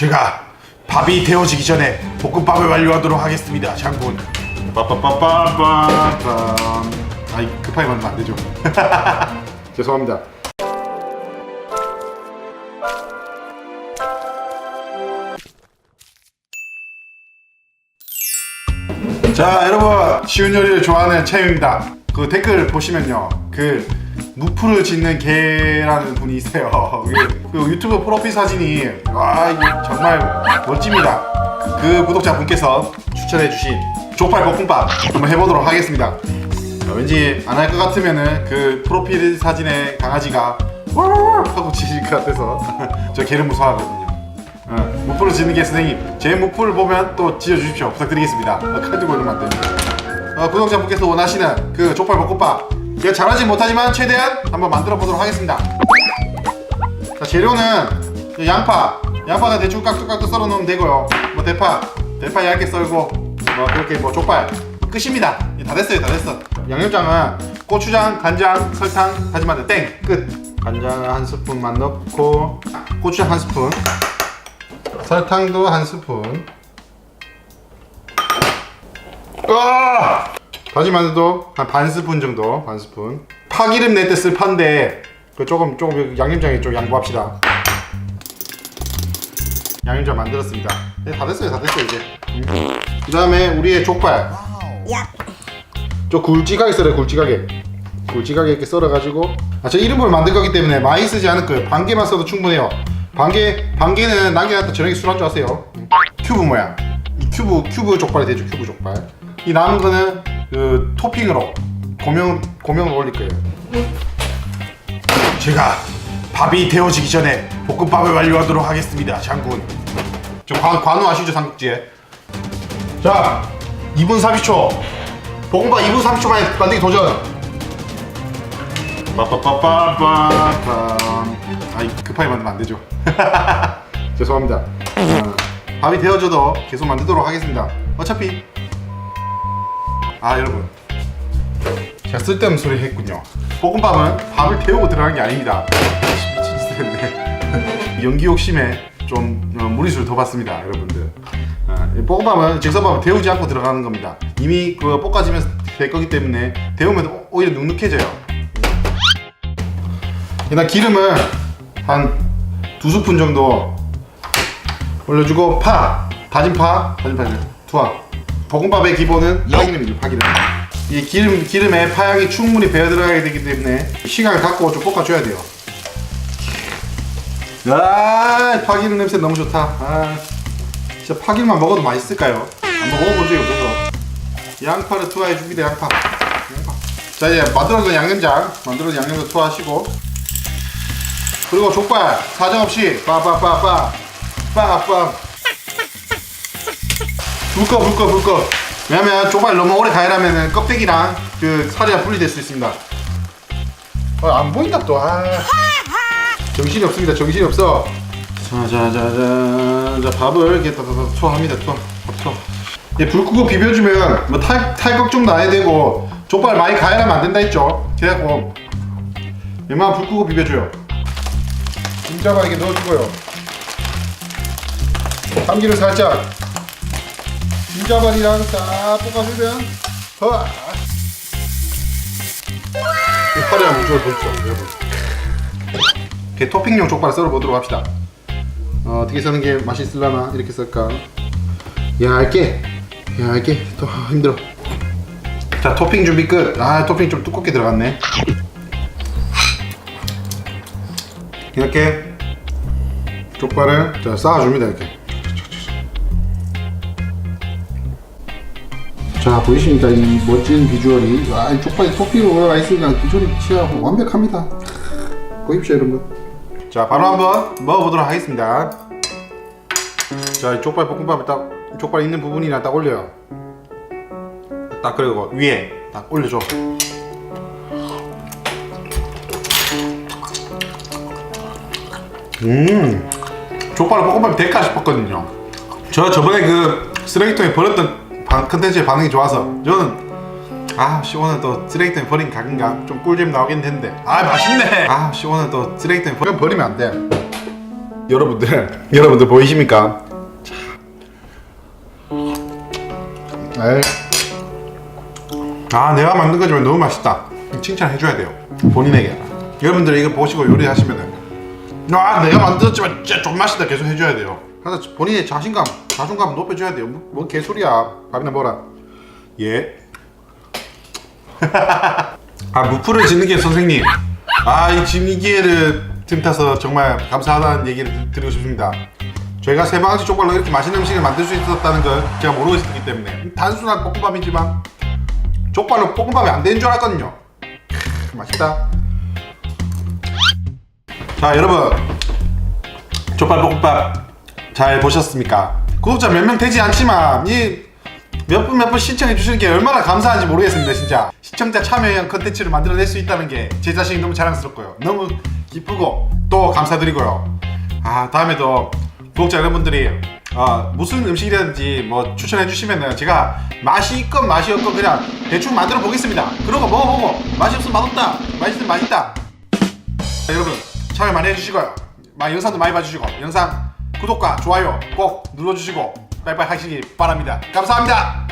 제가 밥이 데워지기 전에 볶음밥을 완료하도록 하겠습니다, 장군. 빠빠빠빠빠빰. 아이 급하게 만들면 안 되죠. 죄송합니다. 자 여러분 쉬운 요리를 좋아하는 채영입니다 그 댓글 보시면요 그 무프를 짓는 개라는 분이 있어요. 그, 그 유튜브 프로필 사진이 와 정말 멋집니다. 그 구독자 분께서 추천해주신 족발 볶음밥 한번 해보도록 하겠습니다. 어, 왠지 안 할 것 같으면은 그 프로필 사진에 강아지가 하고 짖을 것 같아서 저 개를 무서워하거든요. 어, 무프를 짓는 게 선생님 제 무프를 보면 또 지어주십시오. 부탁드리겠습니다. 어, 칼 들고 이러면 안 됩니다. 어, 구독자분께서 원하시는 그 족발 볶음밥 제가 잘하진 못하지만 최대한 한번 만들어 보도록 하겠습니다. 자 재료는 그 양파. 양파가 대충 깍둑깍둑 썰어 놓으면 되고요. 뭐 대파. 대파 얇게 썰고 뭐 그렇게 뭐 족발. 끝입니다. 이다 됐어요 다 됐어. 양념장은 고추장 간장 설탕 다진 마늘 땡끝. 간장 한 스푼만 넣고 고추장 한 스푼. 설탕도 한 스푼. 아! 다진 마늘도 한 반 스푼 정도, 반 스푼. 파기름 낼 때 쓸 파인데 그 조금 조금 양념장에 좀 양보합시다. 양념장 만들었습니다. 네, 다 됐어요, 다 됐어요 이제. 그 다음에 우리의 족발. 좀 굵직하게 썰어요, 굵직하게. 굵직하게 이렇게 썰어가지고 아, 저 이름을 만들 거기 때문에 많이 쓰지 않을 거예요. 반 개만 써도 충분해요. 반 개, 반 개는 남겨놨다 저녁에 술 한잔 하세요. 큐브 모양. 이 큐브, 큐브 족발이 되죠, 큐브 족발. 이 남은 거는 그 토핑으로 고명, 고명을 올릴 거예요. 제가 밥이 데워지기 전에 볶음밥을 완료하도록 하겠습니다, 장군. 저 관, 관우 아시죠, 삼국지에? 자, 2분 30초. 볶음밥 2분 30초 만에 만들기 도전. 빠빠빠빠빠빰. 아이 급하게 만들면 안 되죠. 죄송합니다. 어, 밥이 되어져도 계속 만들도록 하겠습니다. 어차피 아 여러분 제가 쓸데없는 소리 했군요. 볶음밥은 밥을 데우고 들어가는 게 아닙니다. 미친 짓을 했네. 연기 욕심에 좀 어, 무리수를 더 받습니다, 여러분들. 어, 이 볶음밥은 즉석밥은 데우지 않고 들어가는 겁니다. 이미 그 볶아지면서 될 거기 때문에 데우면 오- 오히려 눅눅해져요. 일단 기름을 한 두 스푼 정도 올려주고 파 다진 파 다진 파 투하 볶음밥의 기본은 파기름이죠 파기름 이 기름 기름에 파향이 충분히 배어 들어가야 되기 때문에 시간을 갖고 좀 볶아줘야 돼요. 아 파기름 냄새 너무 좋다. 아 진짜 파기름만 먹어도 맛있을까요? 한번 먹어본 적이 없어서 양파를 투하해 줍니다 양파. 양파. 자 이제 만들어둔 양념장 만들어둔 양념장 투하하시고 그리고 족발 사정없이 빠빠빠빠 빠빠 불꺼 불꺼 불꺼 왜냐면 족발 너무 오래 가열하면 껍데기랑 그 살이랑 분리될 수 있습니다. 어, 안 보인다 또 아. 정신이 없습니다. 정신이 없어. 자자자자 자 밥을 이렇게 다다다 투하합니다. 투하 밥 투하 예, 불 끄고 비벼주면 뭐 탈, 탈안 해도 되고 족발 많이 가열하면 안 된다 했죠. 그래갖고 웬만하면 불 끄고 비벼줘요. 김자가 이게 넣어주고요. 참기름 살짝. 김자반이랑 싹 볶아주면 허. 화려한 비주얼 보시죠, 여러분. 이렇게 토핑용 족발 썰어보도록 합시다. 어, 어떻게 써는 게 맛있을라나 이렇게 썰까? 얇게, 얇게. 또 아, 힘들어. 자, 토핑 준비 끝. 아, 토핑 좀 두껍게 들어갔네. 이렇게 족발을 자 쌓아줍니다 이렇게 자 보이십니까? 이 멋진 비주얼이. 아, 이 족발이 토핑으로 올라가 있으니까 비주얼이 진짜 완벽합니다. 보십시오 여러분. 자 바로 한번 먹어보도록 하겠습니다. 자 이 족발 볶음밥을 딱 족발 있는 부분이나 딱 올려요. 딱 그리고 위에 딱 올려줘. 음 족발을 볶음밥이 될까 싶었거든요. 저 저번에 그 쓰레기통에 버렸던 반, 컨텐츠의 반응이 좋아서 저는 아씨 오늘 또 쓰레기통에 버린 각인가? 좀 꿀잼 나오긴 했는데. 아 맛있네! 아씨 오늘 또 쓰레기통에 버리면 버리면 안돼. 여러분들 여러분들 보이십니까? 자. 에이. 아 내가 만든 거지만 너무 맛있다. 칭찬해줘야 돼요 본인에게. 여러분들 이거 보시고 요리하시면은 아 내가 만들었지만 진짜 좀 맛있다 계속 해줘야 돼요 하나 본인의 자신감 자존감 높여줘야 돼요. 뭐, 뭔 개소리야. 밥이나 먹어라. 예. 아 무프를 짓는 게 선생님. 아이 지금 이 기회를 틈타서 정말 감사하다는 얘기를 드- 드리고 싶습니다. 저희가 세방아지 족발로 이렇게 맛있는 음식을 만들 수 있었다는 걸 제가 모르고 있었기 때문에. 단순한 볶음밥이지만 족발로 볶음밥이 안 되는 줄 알았거든요. 크, 맛있다. 자 여러분. 족발 볶음밥 잘 보셨습니까? 구독자 몇 명 되지 않지만 이 몇 분 몇 분 신청해 주시는 게 얼마나 감사한지 모르겠습니다 진짜. 시청자 참여형 컨텐츠를 만들어낼 수 있다는 게 제 자신이 너무 자랑스럽고요. 너무 기쁘고 또 감사드리고요. 아 다음에도 구독자 여러분들이 어, 무슨 음식이라든지 뭐 추천해 주시면은 제가 맛이 있건 맛이 없건 그냥 대충 만들어 보겠습니다. 그러고 먹어보고 맛이 없으면 맛없다 맛있으면 맛있다. 자, 여러분 참여 많이 해주시고요. 막 영상도 많이 봐주시고 영상 구독과 좋아요 꼭 눌러주시고 빠이빠이 하시기 바랍니다. 감사합니다